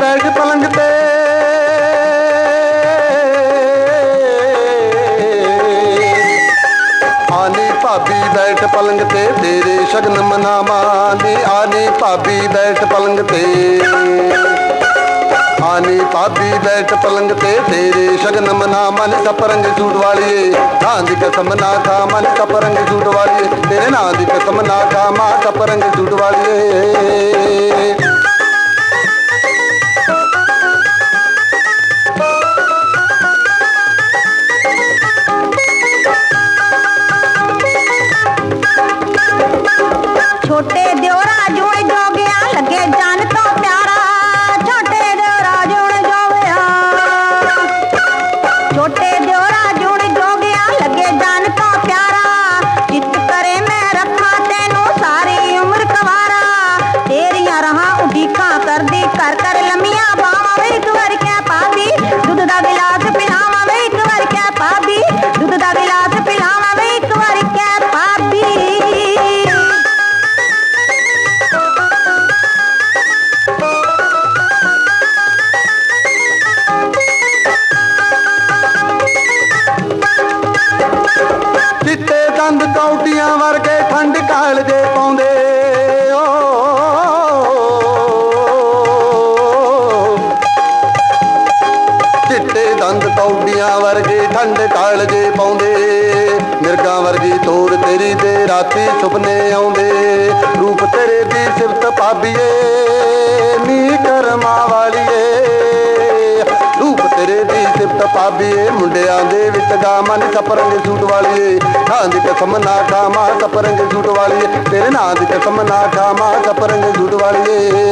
ਬੈਠ ਪਲੰਗ ਤੇ। ਆਨੀ ਭਾਬੀ ਬੈਠ ਪਲੰਗ ਤੇ, ਤੇਰੇ ਸ਼ਗਨ ਮਨਾਵਾ ਨੀ ਆਨੀ ਭਾਬੀ ਬੈਠ ਪਲੰਗ ਤੇ। ਆਨੀ ਭਾਬੀ ਬੈਠ ਪਲੰਗ ਤੇ, ਤੇਰੇ ਸ਼ਗਨ ਮਨਾ ਮਨ ਕਪਰੰਗ ਝੂਟ ਵਾਲੀਏ, ਨਾਂ ਦੀ ਕਸਮ ਨਾ ਖਾ ਮਨ ਕਪਰੰਗ ਝੂਟ ਵਾਲੀਏ, ਤੇਰੇ ਨਾਂ ਦੀ ਕਸਮ ਨਾ ਖਾ ਮਾ ਕਪਰੰਗ ਝੂਟ ਵਾਲੀਏ। ਚਿੱਟੇ ਦੰਦ ਟੌਡੀਆਂ ਵਰਗੇ ਠੰਡ ਕਾਲ ਪਾਉਂਦੇ। ਮਿਰਗਾਂ ਵਰਗੀ ਤੋਰ ਤੇਰੀ ਦੇ ਰਾਤੀ ਸੁਪਨੇ ਆਉਂਦੇ। ਰੂਪ ਤੇਰੇ ਦੀ ਸਿਫਤ ਭਾਬੀਏ ਨੀ ਕਰਮਾਂ ਵਾਲੀਏ। ਰੂਪ ਤੇਰੇ ਦੀ ਸਿਫਤ ਪਾਬੀਏ ਮੁੰਡਿਆਂ ਦੇ ਵਿੱਚ ਗਾ ਮਨ ਸਪਰੰਗ ਸੂਟ ਵਾਲੀਏ। ਨਾਂ ਦੀ ਕਸਮ ਨਾ ਖਾਮਾ ਸਪਰੰਗ ਸੂਟ ਵਾਲੀਏ। ਤੇਰੇ ਨਾਂ ਦੀ ਕਸਮ ਨਾ ਖਾਮਾ ਸਪਰੰਗ ਸੂਟ ਵਾਲੀਏ।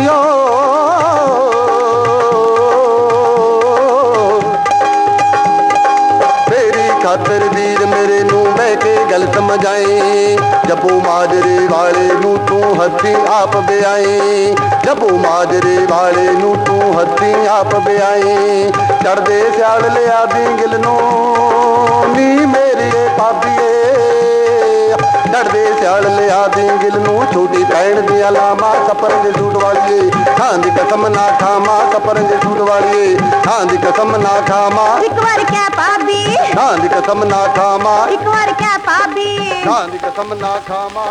ਸਮਝਾਈ ਮੇਰੀ ਖਾਤਰ ਵੀਰ ਮੇਰੇ ਨੂੰ ਬਹਿ ਕੇ ਗੱਲ ਸਮਝਾਈ ਜੱਬੂ ਮਾਜਰੇ ਵਾਲੇ ਨੂੰ ਤੂੰ ਹੱਥੀ ਆਪ ਬਿਆਈ ਜੱਬੂ ਮਾਜਰੇ ਵਾਲੇ ਨੂੰ ਤੂੰ ਹੱਥੀ ਆਪ ਬਿਆਈ ਚੜਦੇ ਸਿਆਲ ਲਿਆ ਦੀ ਗਿਲ ਨੂੰ ਨੀ ਮੇਰੀ ਪਾਪੀਏ ਡੜਦੇ ਸਿਆਲ ਲਿਆ ਦੀ ਗਿਲ ਨੂੰ ਛੋਟੀ ਭੈਣ ਦੀਆਂ ਲਾਮਾ ਸਪਰੰਗ ਸੂਟ ਵਾਲੀਏ। ਥਾਂ ਦੀ ਕਸਮ ਨਾ ਖਾਮਾ ਸਪਰੰਗ ਸੂਟ ਵਾਲੀਏ। ਥਾਂ ਦੀ ਕਸਮ ਨਾ ਖਾਮਾ ਇੱਕ ਵਾਰ ਕਹਿ ਪਾਬੀ ਥਾਂ ਦੀ ਕਸਮ ਨਾ ਖਾਮਾ ਇੱਕ ਵਾਰ ਕਹਿ ਪਾਬੀ ਥਾਂ ਦੀ ਕਸਮ ਨਾ ਖਾਮਾ